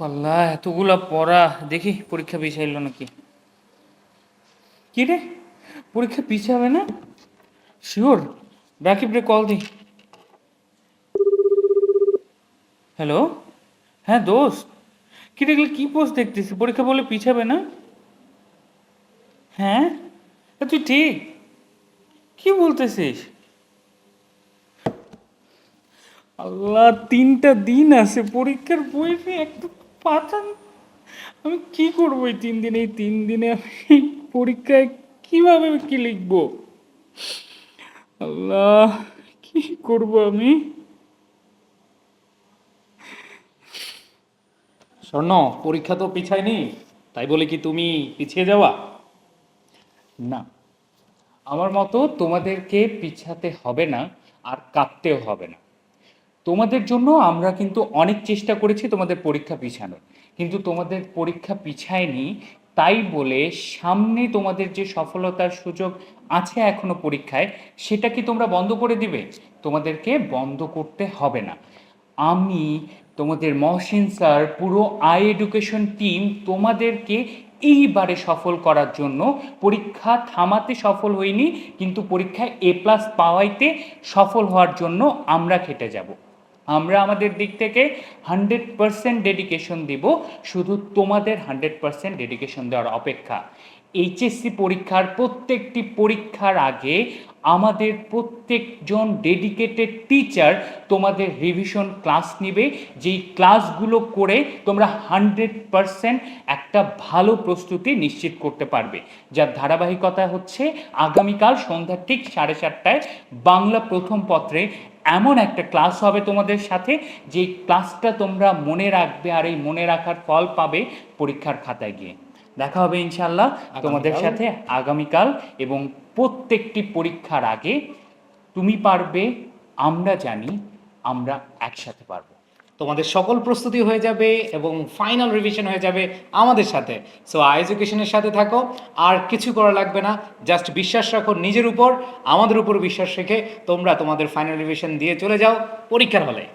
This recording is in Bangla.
আল্লাহ, এতগুলা পড়া। দেখি পরীক্ষা পিছাইলো নাকি? কি রে? পরীক্ষা পিছাবে না? শিওর? রাকিব রে, কল দি। হ্যালো? হ্যাঁ দোস্ত। কি দেখলি কি পোস্ট দেখতেছি পরীক্ষা বলে পিছাবে না? হ্যাঁ? তুই ঠিক। কি বলতেছিস? আল্লাহ, তিনটা দিন আছে। পরীক্ষার বই একটু পাতা আমি কি করব এই তিন দিনে? এই তিন দিনে আমি পরীক্ষায় কীভাবে কি লিখব? আল্লাহ, কি করব আমি? স্বর্ণ, পরীক্ষা তো পিছায়নি। তাই বলে কি তুমি পিছিয়ে যাওয়া? না। আমার মতো তোমাদেরকে পিছাতে হবে না আর কাঁদতেও হবে না। তোমাদের জন্য আমরা কিন্তু অনেক চেষ্টা করেছি তোমাদের পরীক্ষা পিছানোর। কিন্তু তোমাদের পরীক্ষা পিছায়নি, তাই বলে সামনে তোমাদের যে সফলতার সুযোগ আছে এখনও পরীক্ষায়, সেটা কি তোমরা বন্ধ করে দিবে? তোমাদেরকে বন্ধ করতে হবে না। আমি তোমাদের মহসিন স্যার, পুরো আই এডুকেশন টিম তোমাদেরকে এইবারে সফল করার জন্য পরীক্ষা থামাতে সফল হইনি, কিন্তু পরীক্ষায় এ প্লাস পাওয়াইতে সফল হওয়ার জন্য আমরা খেটে যাব। আমরা আমাদের দিক থেকে হান্ড্রেড পারসেন্ট ডেডিকেশন দিব শুধু তোমাদের হান্ড্রেড পারসেন্ট ডেডিকেশন দেওয়ার অপেক্ষা। এইচএসসি পরীক্ষার প্রত্যেকটি পরীক্ষার আগে আমাদের প্রত্যেকজন ডেডিকেটেড টিচার তোমাদের রিভিশন ক্লাস নিবে। যেই ক্লাসগুলো করে তোমরা হান্ড্রেড পারসেন্ট একটা ভালো প্রস্তুতি নিশ্চিত করতে পারবে। যার ধারাবাহিকতা হচ্ছে আগামীকাল সন্ধ্যা ঠিক সাড়ে চারটায় বাংলা প্রথম পত্রে এমন একটা ক্লাস হবে তোমাদের সাথে যে ক্লাসটা তোমরা মনে রাখবে আর এই মনে রাখার ফল পাবে পরীক্ষার খাতায় গিয়ে। দেখা হবে ইনশাল্লাহ তোমাদের সাথে আগামীকাল এবং প্রত্যেকটি পরীক্ষার আগে তুমি পারবে আমরা জানি আমরা একসাথে পারব। তোমাদের সকল প্রস্তুতি হয়ে যাবে এবং ফাইনাল রিভিশন হয়ে যাবে আমাদের সাথে। সো আই এডুকেশনের সাথে থাকো আর কিছু করা লাগবে না জাস্ট বিশ্বাস রাখো নিজের উপর আমাদের উপর বিশ্বাস রেখে তোমরা তোমাদের ফাইনাল রিভিশন দিয়ে চলে যাও পরীক্ষার হলে।